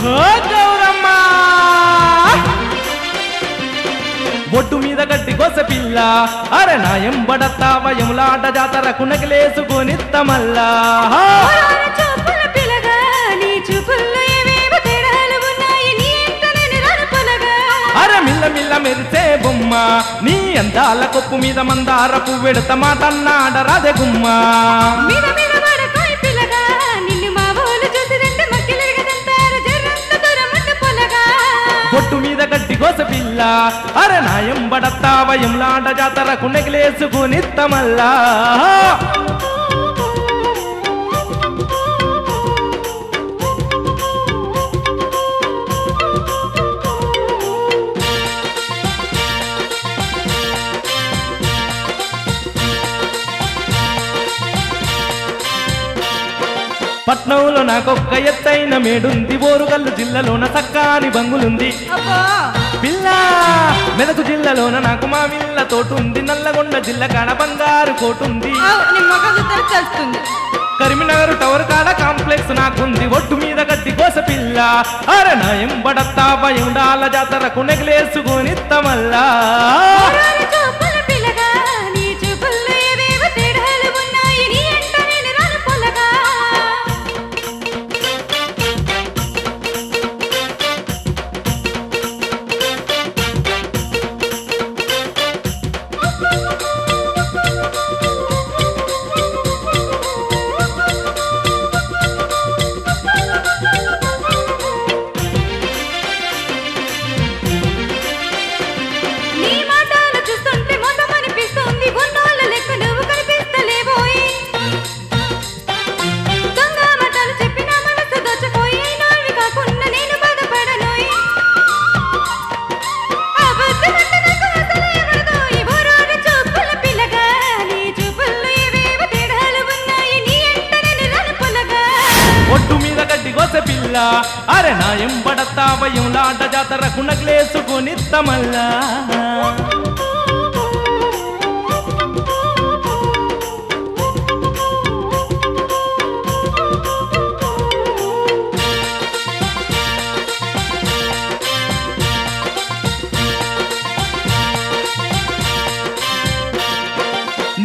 ఓహో గౌరమ్మ! మీద గడ్డి గొస పిల్ల అరే నా ఎంబడత్తా వయములాట రాను పొలగా. అరే మిల్ల మిల్ల మెరిసే బొమ్మ నీ అందాల కొప్పు మీద మందార పువ్వెడత మాటన్నాడ రాధే గుమ్మ గోస పిల్ల అరే నా ఎంబడత్తా వయములాట జాతరకు నగిలేసుకొనిత్తమల్లా పట్నంలో నాకొక్క ఎత్తైన మేడుంది ఓరుగల్లు జిల్లాలోన సక్కాని బంగులుంది. అబ్బా! పిల్ల మెదకు జిల్లాలోన నాకు మా విల్ల తోటుంది. నల్లగొండ జిల్లా కాడ బంగారు కోటుంది. కరీంనగర్ టవర్ కాడ కాంప్లెక్స్ నాకుంది. ఒట్టు మీద గడ్డి కోస పిల్ల. అరే నా ఎంబడత్తా భయండాల జాతరకు నెగలేసుకొని తమల్లా ఒట్టు మీద గడ్డి గోసె పిల్ల. అరే నా ఎంబడత్తా భయంలాట జాతరకు నగలేసుకొని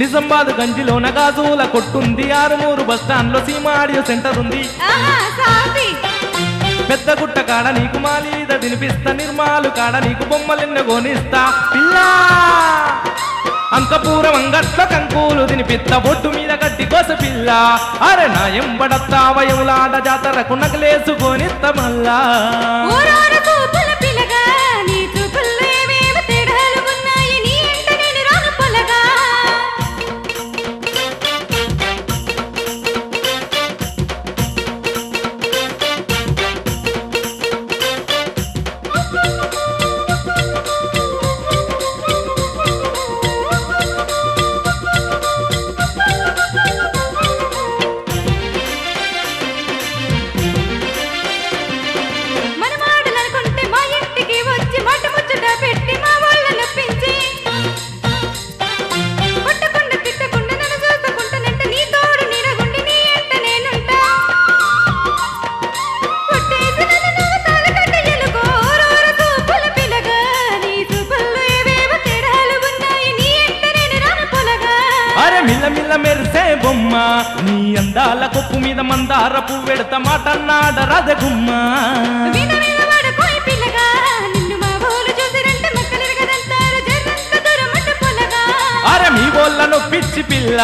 నిజామాబాద్ గంజిలోన గాజుల కొట్టుంది. ఆరుమూరు బస్టాండ్లో సీమాడియో సెంటర్ ఉంది. పెద్ద గుట్ట కాడ నీకు మాలీద తినిపిస్తా నిర్మాలు కాడ నీకు బొమ్మలెన్న కొనిస్తా. పిల్ల! అంకపూరం అంగట్లో కంకులు తినిపిస్తా. బొట్టు మీద గడ్డి కోస పిల్ల. అరే నా ఎంబడత్తా వయములాట జాతరకు నగలేసుకొనిస్తా మల్లా. బొమ్మ నీ అందాల కొప్పు మీద మందార పువ్వెడత మాటన్నాడ రాధగుమ్మ మీద మీద పడకోయ్ పిల్లగా నిన్ను మా ఊరు చూసిరంటే మక్కలిరగదంటారు జర్రంత దూరం ఉండు పొలగా. అరే మీ బోళ్ళను పిచ్చి పిల్ల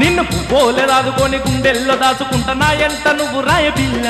నిన్ను పోలే దాదుకొని గుండెల్లో దాచుకుంటా నా ఎంట నువ్వు రాయ పిల్ల